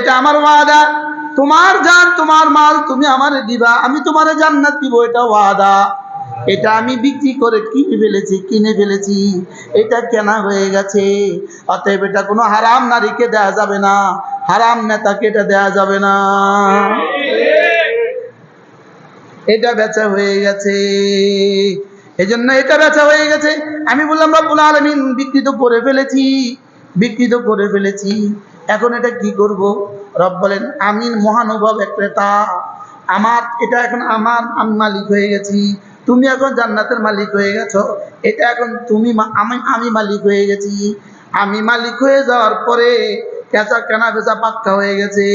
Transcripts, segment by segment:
এটা আমার ওয়াদা। তোমার জান, তোমার মাল, তুমি দিবা, আমি জান্নাত দিব, এটা ওয়াদা। এটা আমি বিক্রি করে কিনে ফেলেছি কিনে ফেলেছি। এটা কেনা হয়ে গেছে। অতএব এটা কোনো হারাম নারীকে দেয়া যাবে না। হারাম নেতাকে এটা দেয়া যাবে না। এটা বেচা হয়ে গেছে। এই জন্য এটা বেচা হয়ে গেছে। আমি বললাম, রব্বুল আলমিন বিক্রি তো করে ফেলেছি বিক্রি তো করে ফেলেছি। এখন এটা কি করব? রব বলেন আমি মহানুভব এক ক্রেতা আমার, এটা এখন আমার, আমি মালিক হয়ে গেছি। তুমি এখন জান্নাতের মালিক হয়ে গেছো। এটা এখন তুমি আমি আমি মালিক হয়ে গেছি। আমি মালিক হয়ে যাওয়ার পরে কেঁচা, কেনা বেচা পাক্কা হয়ে গেছে।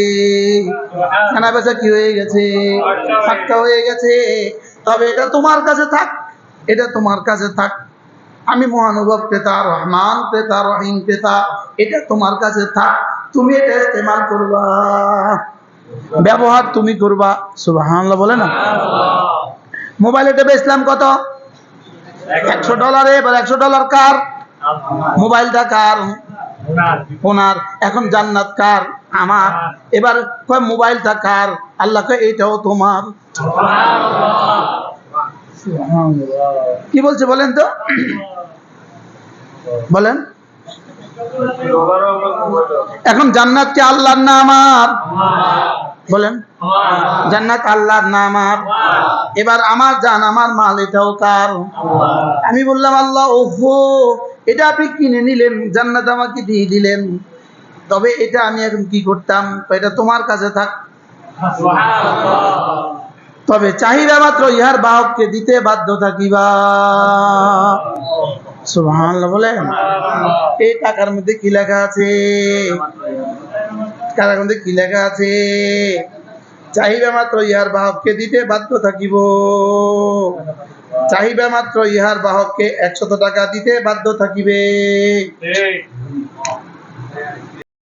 কেনা বেচা কি হয়ে গেছে? পাক্কা হয়ে গেছে। তবে এটা তোমার কাছে থাক, এটা তোমার কাছে থাক। আমি মহানুভব ক্রেতা রহমান ক্রেতা রহিম ক্রেতা এটা তোমার কাছে থাক। তুমি এটা ইস্তেমাল করবা। ব্যবহার তুমি করবা। সুবহানাল্লাহ, বলে না? মোবাইল এটা বেচলাম কত? একশো ডলারে, এবার একশো ডলার কার? মোবাইলটা কার? ওনার। এখন জান্নাত কার? আমার। এবার কয়, মোবাইলটা কার? আল্লাহ কয়, এইটাও তোমার। কি বলছে বলেন তো? বলেন। এখন জান্নাত কি আল্লাহর না আমার বলেন। জান্নাত আল্লাহর না আমার এবার আমার জান, আমার মাল, এটাও কার? আমি বললাম, আল্লাহ, ওহো, এটা আপনি কিনে নিলেন, জান্নাত আমাকে দিয়ে দিলেন। তবে এটা আমি এখন কি করতাম? এটা তোমার কাছে থাক। তবে চাহিদা মাত্র ইহার বাহককে দিতে বাধ্য থাকিবা বলেন। এই টাকার মধ্যে কি লেখা আছে? টাকার মধ্যে কি লেখা আছে? চাহিবা মাত্র ইহার বাহককে দিতে বাধ্য থাকিব। চাহিবা মাত্র ইহার বাহককে একশত টাকা দিতে বাধ্য থাকিবে।